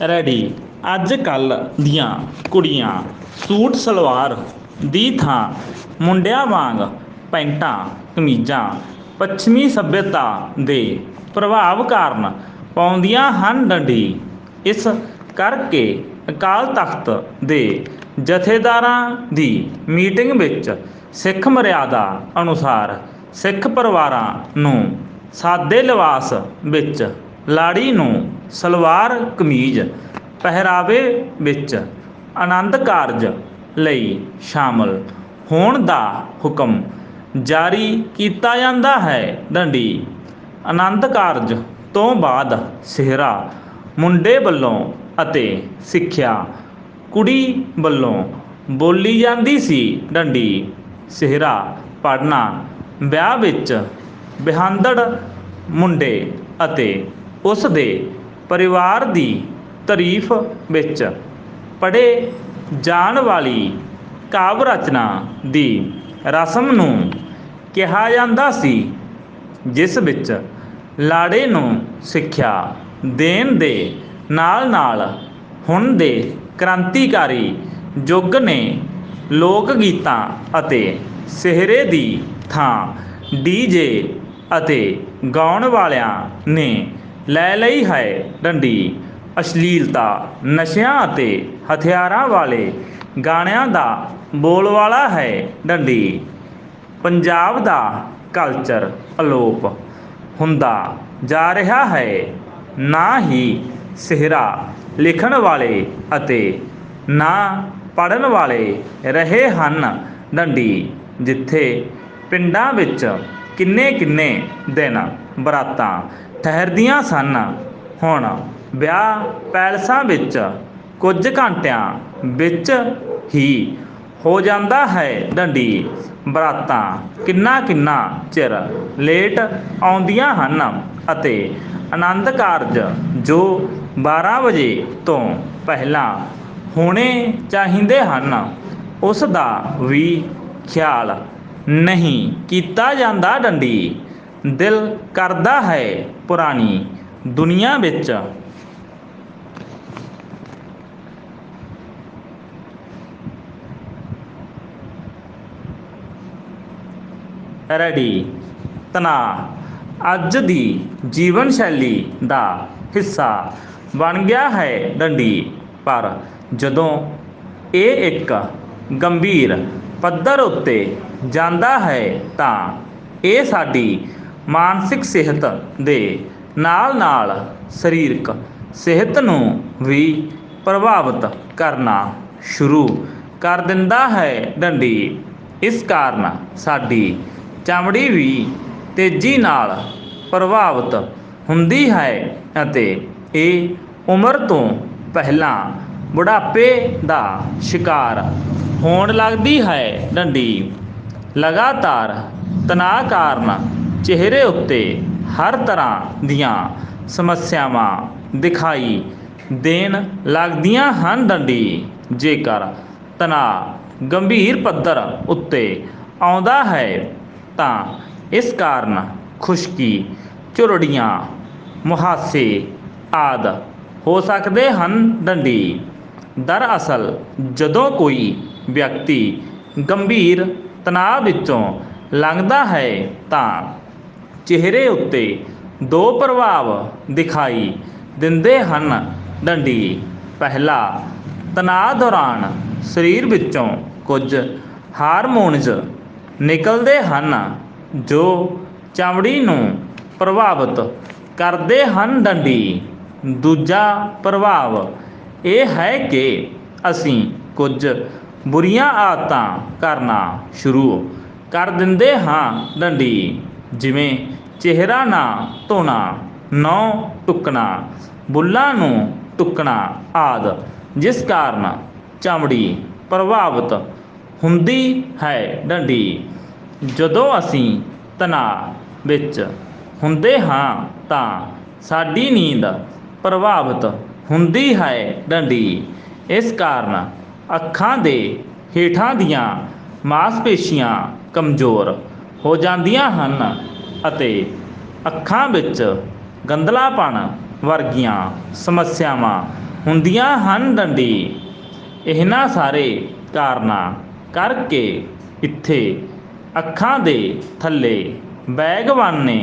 Ready ਅੱਜ ਕੱਲ੍ਹ ਦੀਆਂ ਕੁੜੀਆਂ ਸੂਟ ਸਲਵਾਰ ਦੀ ਥਾਂ ਮੁੰਡਿਆਂ ਵਾਂਗ ਪੈਂਟਾਂ, ਕਮੀਜ਼ਾਂ, ਪੱਛਮੀ ਸੱਭਿਅਤਾ ਦੇ ਪ੍ਰਭਾਵ ਕਾਰਨ ਪਾਉਂਦੀਆਂ ਹਨ ਡੰਡੀ। ਇਸ ਕਰਕੇ ਅਕਾਲ ਤਖਤ ਦੇ ਜਥੇਦਾਰਾਂ ਦੀ ਮੀਟਿੰਗ ਵਿੱਚ ਸਿੱਖ ਮਰਿਆਦਾ ਅਨੁਸਾਰ ਸਿੱਖ ਪਰਿਵਾਰਾਂ ਨੂੰ ਸਾਦੇ ਲਿਬਾਸ ਵਿੱਚ ਲਾੜੀ ਨੂੰ ਸਲਵਾਰ ਕਮੀਜ਼ ਪਹਿਰਾਵੇ ਵਿੱਚ ਆਨੰਦ ਕਾਰਜ ਲਈ ਸ਼ਾਮਲ ਹੋਣ ਦਾ ਹੁਕਮ ਜਾਰੀ ਕੀਤਾ ਜਾਂਦਾ ਹੈ। ਡੰਡੀ ਆਨੰਦ ਕਾਰਜ ਤੋਂ ਬਾਅਦ ਸਿਹਰਾ, ਮੁੰਡੇ ਵੱਲੋਂ ਅਤੇ ਸਿੱਖਿਆ ਕੁੜੀ ਵੱਲੋਂ ਬੋਲੀ ਜਾਂਦੀ ਸੀ। ਡੰਡੀ ਸਿਹਰਾ ਪੜ੍ਹਨਾ, ਵਿਆਹ ਵਿੱਚ ਵਿਆਹੁੰਦੜ ਮੁੰਡੇ ਅਤੇ ਉਸ ਦੇ ਪਰਿਵਾਰ ਦੀ ਤਾਰੀਫ ਵਿੱਚ ਪੜ੍ਹੇ ਜਾਣ ਵਾਲੀ ਕਾਵਿ ਰਚਨਾ ਦੀ ਰਸਮ ਨੂੰ ਕਿਹਾ ਜਾਂਦਾ ਸੀ, ਜਿਸ ਵਿੱਚ ਲਾੜੇ ਨੂੰ ਸਿੱਖਿਆ ਦੇਣ ਦੇ ਨਾਲ ਨਾਲ ਹੁਣ ਦੇ ਕ੍ਰਾਂਤੀਕਾਰੀ ਯੁੱਗ ਨੇ ਲੋਕ ਗੀਤਾਂ ਅਤੇ ਸਿਹਰੇ ਦੀ ਥਾਂ ਡੀਜੇ ਅਤੇ ਗਾਉਣ ਵਾਲਿਆਂ ਨੇ ਲੈ ਲਈ ਹੈ ਡੰਡੀ। ਅਸ਼ਲੀਲਤਾ, ਨਸ਼ਿਆਂ ਅਤੇ ਹਥਿਆਰਾਂ ਵਾਲੇ ਗਾਣਿਆਂ ਦਾ ਬੋਲਬਾਲਾ ਹੈ ਡੰਡੀ। ਪੰਜਾਬ ਦਾ ਕਲਚਰ ਅਲੋਪ ਹੁੰਦਾ ਜਾ ਰਿਹਾ ਹੈ। ਨਾ ਹੀ ਸਿਹਰਾ ਲਿਖਣ ਵਾਲੇ ਅਤੇ ਨਾ ਪੜ੍ਹਨ ਵਾਲੇ ਰਹੇ ਹਨ ਡੰਡੀ, ਜਿੱਥੇ ਪਿੰਡਾਂ ਵਿੱਚ ਕਿੰਨੇ ਕਿੰਨੇ ਦਿਨ ਬਰਾਤਾਂ ਠਹਿਰਦੀਆਂ ਸਨ। ਹੁਣ ਵਿਆਹ ਪੈਲਸਾਂ ਵਿੱਚ ਕੁਝ ਘੰਟਿਆਂ ਵਿੱਚ ਹੀ ਹੋ ਜਾਂਦਾ ਹੈ ਡੰਡੀ। ਬਰਾਤਾਂ ਕਿੰਨਾ ਕਿੰਨਾ ਚਿਰ ਲੇਟ ਆਉਂਦੀਆਂ ਹਨ ਅਤੇ ਆਨੰਦ ਕਾਰਜ ਜੋ 12 ਵਜੇ ਤੋਂ ਪਹਿਲਾਂ ਹੋਣੇ ਚਾਹੀਦੇ ਹਨ, ਉਸ ਦਾ ਵੀ ਖਿਆਲ ਨਹੀਂ ਕੀਤਾ ਜਾਂਦਾ ਡੰਡੀ। ਦਿਲ ਕਰਦਾ ਹੈ ਪੁਰਾਣੀ ਦੁਨੀਆ ਵਿੱਚ। ਰੈਡੀ। ਤਣਾਅ ਅੱਜ ਦੀ ਜੀਵਨ ਸ਼ੈਲੀ ਦਾ ਹਿੱਸਾ ਬਣ ਗਿਆ ਹੈ ਡੰਡੀ। ਪਰ ਜਦੋਂ ਇਹ ਇੱਕ ਗੰਭੀਰ ਪੱਧਰ ਉੱਤੇ ਜਾਂਦਾ ਹੈ ਤਾਂ ਇਹ ਸਾਡੀ ਮਾਨਸਿਕ ਸਿਹਤ ਦੇ ਨਾਲ ਨਾਲ ਸਰੀਰਕ ਸਿਹਤ ਨੂੰ ਵੀ ਪ੍ਰਭਾਵਿਤ ਕਰਨਾ ਸ਼ੁਰੂ ਕਰ ਦਿੰਦਾ ਹੈ ਡੰਡੀ। ਇਸ ਕਾਰਨ ਸਾਡੀ ਚਮੜੀ ਵੀ ਤੇਜ਼ੀ ਨਾਲ ਪ੍ਰਭਾਵਿਤ ਹੁੰਦੀ ਹੈ ਅਤੇ ਇਹ ਉਮਰ ਤੋਂ ਪਹਿਲਾਂ ਬੁਢਾਪੇ ਦਾ ਸ਼ਿਕਾਰ ਹੋਣ ਲੱਗਦੀ ਹੈ ਡੰਡੀ। ਲਗਾਤਾਰ ਤਣਾਅ ਕਾਰਨ ਚਿਹਰੇ ਉੱਤੇ ਹਰ ਤਰ੍ਹਾਂ ਦੀਆਂ ਸਮੱਸਿਆਵਾਂ ਦਿਖਾਈ ਦੇਣ ਲੱਗਦੀਆਂ ਹਨ ਡੰਡੀ। ਜੇਕਰ ਤਣਾਅ ਗੰਭੀਰ ਪੱਧਰ ਉੱਤੇ ਆਉਂਦਾ ਹੈ, ਤਾਂ ਇਸ ਕਾਰਨ ਖੁਸ਼ਕੀ ਝੁਰੜੀਆਂ ਮੁਹਾਸੇ ਆਦਿ ਹੋ ਸਕਦੇ ਹਨ ਡੰਡੀ। ਦਰਅਸਲ, ਜਦੋਂ ਕੋਈ ਵਿਅਕਤੀ ਗੰਭੀਰ ਤਣਾਅ ਵਿੱਚੋਂ ਲੰਘਦਾ ਹੈ, ਤਾਂ ਚਿਹਰੇ ਉੱਤੇ ਦੋ ਪ੍ਰਭਾਵ ਦਿਖਾਈ ਦਿੰਦੇ ਹਨ। ਡੰਡੀ। ਪਹਿਲਾ, ਤਣਾਅ ਦੌਰਾਨ ਸਰੀਰ ਵਿੱਚੋਂ ਕੁਝ ਹਾਰਮੋਨਜ਼ ਨਿਕਲਦੇ ਹਨ, ਜੋ ਚਮੜੀ ਨੂੰ ਪ੍ਰਭਾਵਿਤ ਕਰਦੇ ਹਨ। ਡੰਡੀ। ਦੂਜਾ ਪ੍ਰਭਾਵ ਇਹ ਹੈ ਕਿ ਅਸੀਂ ਕੁਝ ਬੁਰੀਆਂ ਆਦਤਾਂ ਕਰਨਾ ਸ਼ੁਰੂ ਕਰ ਦਿੰਦੇ ਹਾਂ। ਡੰਡੀ। ਜਿਵੇਂ ਚਿਹਰਾ ਨਾ ਧੋਣਾ ਨੌ ਟੁੱਕਣਾ, ਬੁੱਲਾਂ ਨੂੰ ਟੁੱਕਣਾ ਆਦਿ, ਜਿਸ ਕਾਰਨ ਚਮੜੀ ਪ੍ਰਭਾਵਿਤ ਹੁੰਦੀ ਹੈ ਡੰਡੀ। ਜਦੋਂ ਅਸੀਂ ਤਣਾਅ ਵਿੱਚ ਹੁੰਦੇ ਹਾਂ, ਤਾਂ ਸਾਡੀ ਨੀਂਦ ਪ੍ਰਭਾਵਿਤ ਹੁੰਦੀ ਹੈ ਡੰਡੀ। ਇਸ ਕਾਰਨ ਅੱਖਾਂ ਦੇ ਹੇਠਾਂ ਦੀਆਂ ਮਾਸਪੇਸ਼ੀਆਂ ਕਮਜ਼ੋਰ ਹੋ ਜਾਂਦੀਆਂ ਹਨ। ਅਤੇ ਅੱਖਾਂ ਵਿੱਚ ਗੰਧਲਾਪਣ ਵਰਗੀਆਂ ਸਮੱਸਿਆਵਾਂ ਹੁੰਦੀਆਂ ਹਨ ਡੰਡੀ। ਇਹਨਾਂ ਸਾਰੇ ਕਾਰਨਾਂ ਕਰਕੇ ਇੱਥੇ ਅੱਖਾਂ ਦੇ ਥੱਲੇ ਬੈਗਵਾਨੇ